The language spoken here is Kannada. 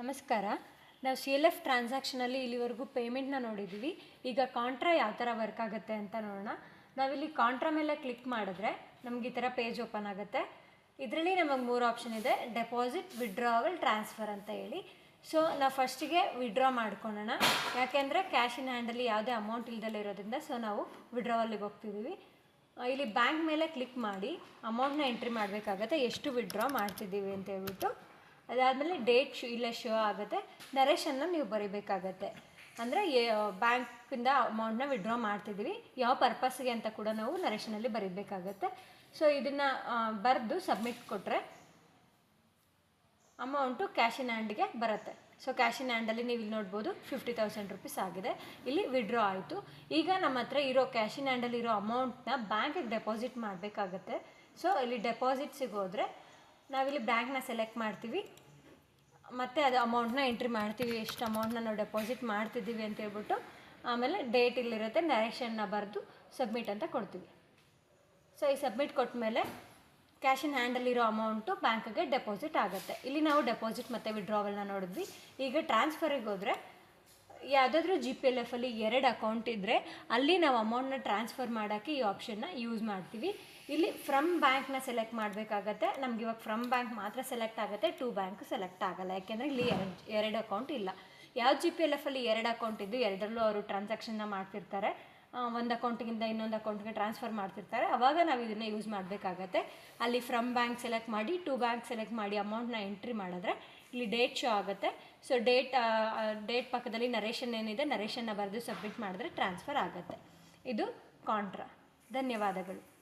ನಮಸ್ಕಾರ. ನಾವು ಸಿ ಎಲ್ ಎಫ್ ಟ್ರಾನ್ಸಾಕ್ಷನಲ್ಲಿ ಇಲ್ಲಿವರೆಗೂ ಪೇಮೆಂಟ್ನ ನೋಡಿದ್ದೀವಿ ಈಗ ಕಾಂಟ್ರಾ ಯಾವ ಥರ ವರ್ಕ್ ಆಗುತ್ತೆ ಅಂತ ನೋಡೋಣ. ನಾವಿಲ್ಲಿ ಕಾಂಟ್ರಾ ಮೇಲೆ ಕ್ಲಿಕ್ ಮಾಡಿದ್ರೆ ನಮ್ಗೆ ಈ ಥರ ಪೇಜ್ ಓಪನ್ ಆಗುತ್ತೆ. ಇದರಲ್ಲಿ ನಮಗೆ ಮೂರು ಆಪ್ಷನ್ ಇದೆ ಡೆಪಾಸಿಟ್ ವಿಡ್ರಾವಲ್ ಟ್ರಾನ್ಸ್ಫರ್ ಅಂತ ಹೇಳಿ. ಸೊ ನಾವು ಫಸ್ಟಿಗೆ ವಿಡ್ರಾ ಮಾಡ್ಕೊಳ್ಳೋಣ ಯಾಕೆಂದರೆ ಕ್ಯಾಶ್ ಇನ್ ಹ್ಯಾಂಡಲ್ಲಿ ಯಾವುದೇ ಅಮೌಂಟ್ ಇಲ್ದಲೇ ಇರೋದ್ರಿಂದ ಸೊ ನಾವು ವಿಡ್ರಾವಲ್ಲಿಗೆ ಹೋಗ್ತಿದ್ದೀವಿ ಇಲ್ಲಿ ಬ್ಯಾಂಕ್ ಮೇಲೆ ಕ್ಲಿಕ್ ಮಾಡಿ ಅಮೌಂಟ್ನ ಎಂಟ್ರಿ ಮಾಡಬೇಕಾಗತ್ತೆ, ಎಷ್ಟು ವಿಡ್ರಾ ಮಾಡ್ತಿದ್ದೀವಿ ಅಂತ ಹೇಳ್ಬಿಟ್ಟು. ಅದಾದಮೇಲೆ ಡೇಟ್ ಶೂ ಇಲ್ಲೇ ಶೋ ಆಗುತ್ತೆ. ನರೇಶನ್ನ ನೀವು ಬರೀಬೇಕಾಗತ್ತೆ. ಅಂದರೆ ಬ್ಯಾಂಕಿಂದ ಅಮೌಂಟ್ನ ವಿಡ್ರಾ ಮಾಡ್ತಿದ್ದೀವಿ. ಯಾವ ಪರ್ಪಸ್ಗೆ ಅಂತ ಕೂಡ ನಾವು ನರೇಶನಲ್ಲಿ ಬರೀಬೇಕಾಗತ್ತೆ. ಸೊ ಇದನ್ನು ಬರೆದು ಸಬ್ಮಿಟ್ ಕೊಟ್ಟರೆ ಅಮೌಂಟು ಕ್ಯಾಶ್ ಇನ್ ಹ್ಯಾಂಡ್ಗೆ ಬರುತ್ತೆ. ಸೊ ಕ್ಯಾಶ್ ಇನ್ ಹ್ಯಾಂಡಲ್ಲಿ ನೀವು ಇಲ್ಲಿ ನೋಡ್ಬೋದು ಫಿಫ್ಟಿ ತೌಸಂಡ್ ರುಪೀಸ್ ಆಗಿದೆ. ಇಲ್ಲಿ ವಿಡ್ರಾ ಆಯಿತು. ಈಗ ನಮ್ಮ ಹತ್ರ ಇರೋ ಕ್ಯಾಶ್ ಇನ್ ಹ್ಯಾಂಡಲ್ಲಿ ಇರೋ ಅಮೌಂಟ್ನ ಬ್ಯಾಂಕಿಗೆ ಡೆಪಾಸಿಟ್ ಮಾಡಬೇಕಾಗತ್ತೆ. ಸೊ ಇಲ್ಲಿ ಡೆಪಾಸಿಟ್ಸಿಗೆ ಹೋದರೆ ನಾವಿಲ್ಲಿ ಬ್ಯಾಂಕ್ನ ಸೆಲೆಕ್ಟ್ ಮಾಡ್ತೀವಿ. ಮತ್ತು ಅದು ಅಮೌಂಟ್ನ ಎಂಟ್ರಿ ಮಾಡ್ತೀವಿ. ಎಷ್ಟು ಅಮೌಂಟ್ನ ನಾವು ಡೆಪಾಸಿಟ್ ಮಾಡ್ತಿದ್ದೀವಿ ಅಂತ ಹೇಳ್ಬಿಟ್ಟು ಆಮೇಲೆ ಡೇಟ್ ಇಲ್ಲಿರುತ್ತೆ, ಡೈರೆಕ್ಷನ್ನ ಬರೆದು ಸಬ್ಮಿಟ್ ಅಂತ ಕೊಡ್ತೀವಿ. ಸೊ ಈ ಸಬ್ಮಿಟ್ ಕೊಟ್ಟ ಮೇಲೆ ಕ್ಯಾಶ್ ಇನ್ ಹ್ಯಾಂಡಲ್ಲಿರೋ ಅಮೌಂಟು ಬ್ಯಾಂಕ್ಗೆ ಡೆಪಾಸಿಟ್ ಆಗುತ್ತೆ. ಇಲ್ಲಿ ನಾವು ಡೆಪಾಸಿಟ್ ಮತ್ತು ವಿಡ್ರಾವಲ್ನ ನೋಡಿದ್ವಿ. ಈಗ ಟ್ರಾನ್ಸ್ಫರಿಗೆ ಹೋದರೆ ಯಾವುದಾದ್ರೂ ಜಿ ಪಿ ಎಲ್ ಎಫಲ್ಲಿ ಎರಡು ಅಕೌಂಟ್ ಇದ್ದರೆ ಅಲ್ಲಿ ನಾವು ಅಮೌಂಟ್ನ ಟ್ರಾನ್ಸ್ಫರ್ ಮಾಡೋಕ್ಕೆ ಈ ಆಪ್ಷನ್ನ ಯೂಸ್ ಮಾಡ್ತೀವಿ. ಇಲ್ಲಿ ಫ್ರಮ್ ಬ್ಯಾಂಕ್ನ ಸೆಲೆಕ್ಟ್ ಮಾಡಬೇಕಾಗತ್ತೆ. ನಮ್ಗೆ ಇವಾಗ ಫ್ರಮ್ ಬ್ಯಾಂಕ್ ಮಾತ್ರ ಸೆಲೆಕ್ಟ್ ಆಗುತ್ತೆ ಟು ಬ್ಯಾಂಕ್ ಸೆಲೆಕ್ಟ್ ಆಗಲ್ಲ. ಯಾಕೆಂದರೆ ಇಲ್ಲಿ ಎರಡು ಎರಡು ಅಕೌಂಟ್ ಇಲ್ಲ. ಯಾವ ಜಿ ಪಿ ಎಲ್ ಎಫಲ್ಲಿ ಎರಡು ಅಕೌಂಟ್ ಇದ್ದು ಎರಡರಲ್ಲೂ ಅವರು ಟ್ರಾನ್ಸಾಕ್ಷನ್ನ ಮಾಡ್ತಿರ್ತಾರೆ. ಒಂದು ಅಕೌಂಟಿಗಿಂದ ಇನ್ನೊಂದು ಅಕೌಂಟ್ಗೆ ಟ್ರಾನ್ಸ್ಫರ್ ಮಾಡ್ತಿರ್ತಾರೆ. ಆವಾಗ ನಾವು ಇದನ್ನು ಯೂಸ್ ಮಾಡಬೇಕಾಗತ್ತೆ. ಅಲ್ಲಿ ಫ್ರಮ್ ಬ್ಯಾಂಕ್ ಸೆಲೆಕ್ಟ್ ಮಾಡಿ, ಟು ಬ್ಯಾಂಕ್ ಸೆಲೆಕ್ಟ್ ಮಾಡಿ ಅಮೌಂಟ್ನ ಎಂಟ್ರಿ ಮಾಡಿದ್ರೆ ಇಲ್ಲಿ ಡೇಟ್ ಶೋ ಆಗುತ್ತೆ. ಸೊ ಡೇಟ್ ಡೇಟ್ ಪಕ್ಕದಲ್ಲಿ ನರೇಷನ್ ಏನಿದೆ ನರೇಷನ್ನ ಬರೆದು ಸಬ್ಮಿಟ್ ಮಾಡಿದ್ರೆ ಟ್ರಾನ್ಸ್ಫರ್ ಆಗುತ್ತೆ. ಇದು ಕಾಂಟ್ರಾ. ಧನ್ಯವಾದಗಳು.